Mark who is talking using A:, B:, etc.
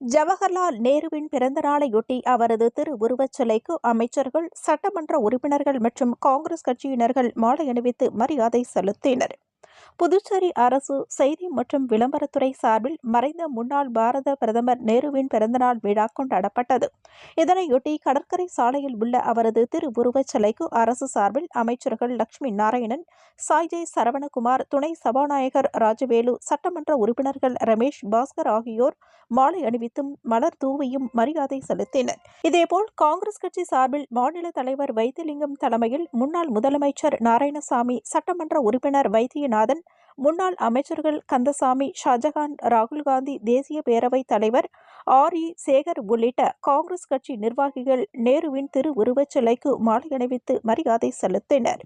A: ஜவஹர்லால் நேருவின் பிறந்த நாளையொட்டி அவரது திருவுருவச் சிலைக்கு அமைச்சர்கள் சட்டமன்ற உறுப்பினர்கள் மற்றும் காங்கிரஸ் கட்சியினர்கள் மாலை அணிவித்து மரியாதை செலுத்தினர். புதுச்சேரி அரசு செய்தி மற்றும் விளம்பரத்துறை சார்பில் மறைந்த முன்னாள் பாரத பிரதமர் நேருவின் பிறந்தநாள் விழா கொண்டாடப்பட்டது. இதனையொட்டி கடற்கரை சாலையில் உள்ள அவரது திருவுருவச் சிலைக்கு அரசு சார்பில் அமைச்சர்கள் லட்சுமி நாராயணன் சாய்ஜே சரவணகுமார் துணை சபாநாயகர் ராஜவேலு சட்டமன்ற உறுப்பினர்கள் ரமேஷ் பாஸ்கர் ஆகியோர் மாலை அணிவித்தும் மலர் தூவியும் மரியாதை செலுத்தினர். இதேபோல் காங்கிரஸ் கட்சி சார்பில் மாநில தலைவர் வைத்திலிங்கம் தலைமையில் முன்னாள் முதலமைச்சர் நாராயணசாமி சட்டமன்ற உறுப்பினர் வைத்தியநாதன் முன்னாள் அமைச்சர்கள் கந்தசாமி ஷாஜகான் ராகுல் காந்தி தேசிய பேரவைத் தலைவர் ஆர். இ. சேகர் உள்ளிட்ட காங்கிரஸ் கட்சி நிர்வாகிகள் நேருவின் திருவுருவச் சிலைக்கு மாலை அணிவித்து மரியாதை செலுத்தினர்.